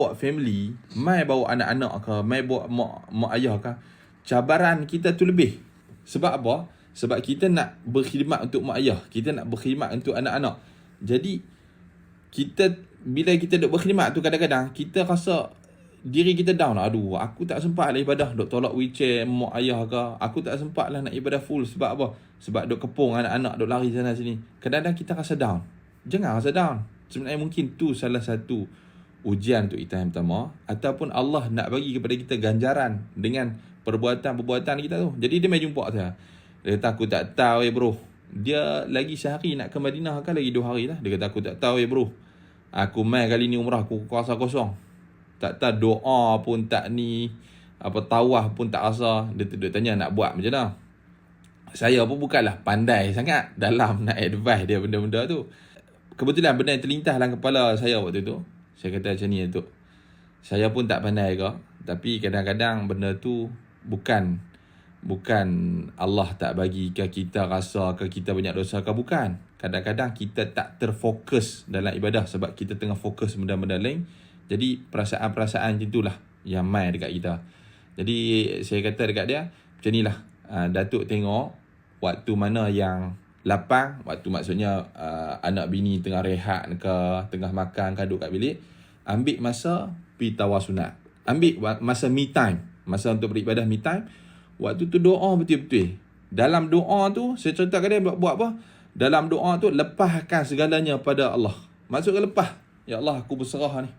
bawa family, mai bawa anak-anak ke, mai bawa mak, mak ayah ke, cabaran kita tu lebih. Sebab apa? Sebab kita nak berkhidmat untuk mak ayah. Kita nak berkhidmat untuk anak-anak. Jadi, kita bila kita duk berkhidmat tu kadang-kadang kita rasa diri kita down aduh aku tak sempat lah ibadah duk tolak wheelchair mak ayah ke aku tak sempat lah nak ibadah full sebab apa sebab duk kepung anak-anak duk lari sana sini kadang-kadang kita rasa down jangan rasa down sebenarnya mungkin tu salah satu ujian untuk kita yang pertama ataupun Allah nak bagi kepada kita ganjaran dengan perbuatan-perbuatan kita tu. Jadi dia mai jumpa saya. Dia kata aku tak tahu ya bro. Dia lagi sehari nak ke Madinah kan lagi dua hari lah. Dia kata aku tak tahu ya bro. Aku mai kali ni umrah aku kuasa kosong. Tak tahu doa pun tak ni apa tawah pun tak rasa. Dia, dia tanya nak buat macam mana. Saya pun bukanlah pandai sangat dalam nak advice dia benda-benda tu. Kebetulan benda yang terlintas dalam kepala saya waktu tu saya kata macam ni Datuk. Saya pun tak pandai ke. Tapi kadang-kadang benda tu bukan bukan Allah tak bagi ke kita rasa ke kita banyak dosa ke bukan. Kadang-kadang kita tak terfokus dalam ibadah sebab kita tengah fokus benda-benda lain. Jadi perasaan-perasaan macam itulah yang mai dekat kita. Jadi saya kata dekat dia macam inilah. Uh, Datuk tengok waktu mana yang lapang waktu maksudnya uh, anak bini tengah rehat ke tengah makan ke duduk kat bilik ambil masa pi tawasunat ambil masa me time masa untuk beribadah me time waktu tu doa betul-betul. Dalam doa tu saya cerita dia buat, buat apa? Dalam doa tu lepaskan segalanya pada Allah. Maksudnya lepas? Ya Allah aku berserah ni.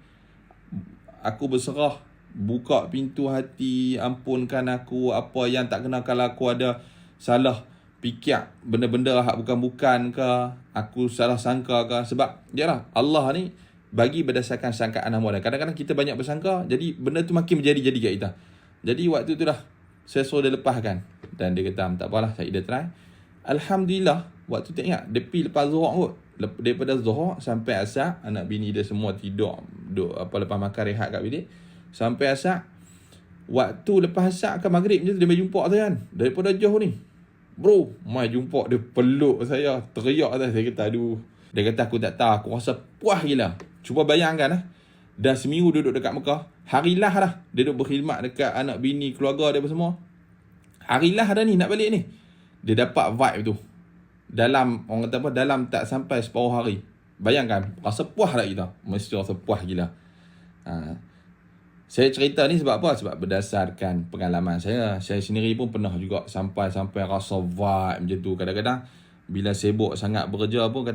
Aku berserah. Buka pintu hati ampunkan aku. Apa yang tak kena kalau aku ada salah fikir benda-benda hak bukan-bukan ke aku salah sangka ke sebab yalah Allah ni bagi berdasarkan sangkaan dan kadang-kadang kita banyak bersangka jadi benda tu makin menjadi-jadi kat kita. Jadi waktu tu dah saya suruh dia lepaskan. Dan dia kata tak apalah saya dah try. Alhamdulillah waktu tu ingat pergi lepas zuhur kot. Daripada zuhur sampai asar anak bini dia semua tidur duk apa lepas makan rehat kat bilik. Sampai asar waktu lepas asar ke maghrib macam tu dia mai jumpa tu kan. Daripada jauh ni Bro, mai jumpa dia peluk saya, teriak atas saya kata aduh. Dia kata aku tak tahu, aku rasa puas gila. Cuba bayangkan lah. Dah seminggu duduk dekat Mekah, harilah dah dia duduk berkhidmat dekat anak bini, keluarga dia semua. Harilah dah ni nak balik ni. Dia dapat vibe tu. Dalam orang kata apa dalam tak sampai separuh hari. Bayangkan, rasa puas lah kita. Mesti rasa puas gila. Ha. Saya cerita ni sebab apa? Sebab berdasarkan pengalaman saya. Saya sendiri pun pernah juga sampai-sampai rasa vibe macam tu. Kadang-kadang bila sibuk sangat bekerja pun